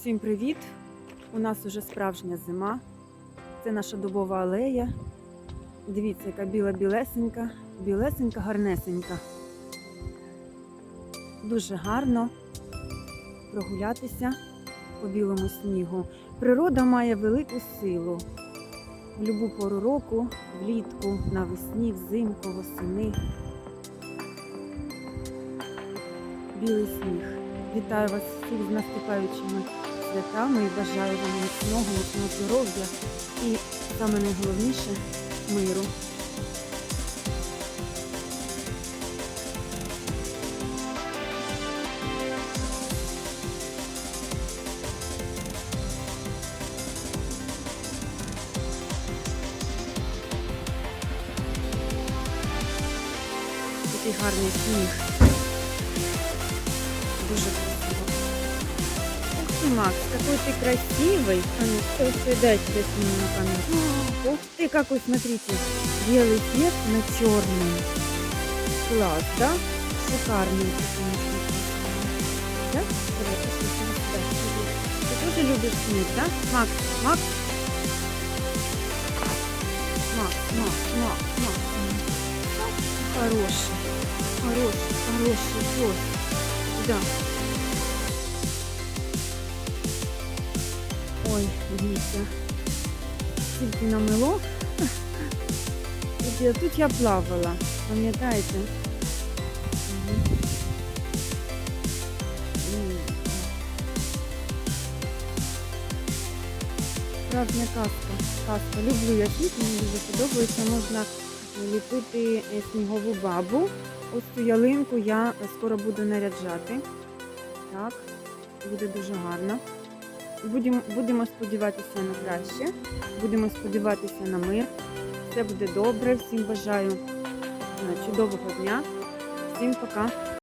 Всім привіт! У нас уже справжня зима. Це наша дубова алея. Дивіться, яка біла білесенька, білесенька, гарнесенька. Дуже гарно прогулятися по білому снігу. Природа має велику силу. В будь-яку пору року, влітку, навесні, взимку, восени. Білий сніг. Вітаю вас всіх з наступаючими святами і бажаю вам міцного, міцного здоров'я і саме найголовніше миру. Такий гарний сніг. Дуже Макс, какой ты красивый. А ну, что тебе сниму на камеру. Ух ты, какой, смотрите, белый цвет на черный. Класс, да? Шикарный. Да? Сюда. Ты тоже любишь снег, да? Макс, Макс? Макс, Макс, Макс, Макс. Хороший, хороший, хороший пес. Да. Ой, дивіться. Тільки намело. От Тут я плавала, пам'ятаєте? Справжня казка. Казка. Люблю я сніг, мені дуже подобається. Можна ліпити е, снігову бабу. Ось цю ялинку я скоро буду наряджати. Так, буде дуже гарно. Будемо, будемо сподіватися на краще. Будемо сподіватися на мир. Все буде добре. Всім бажаю е, чудового дня. Всім пока.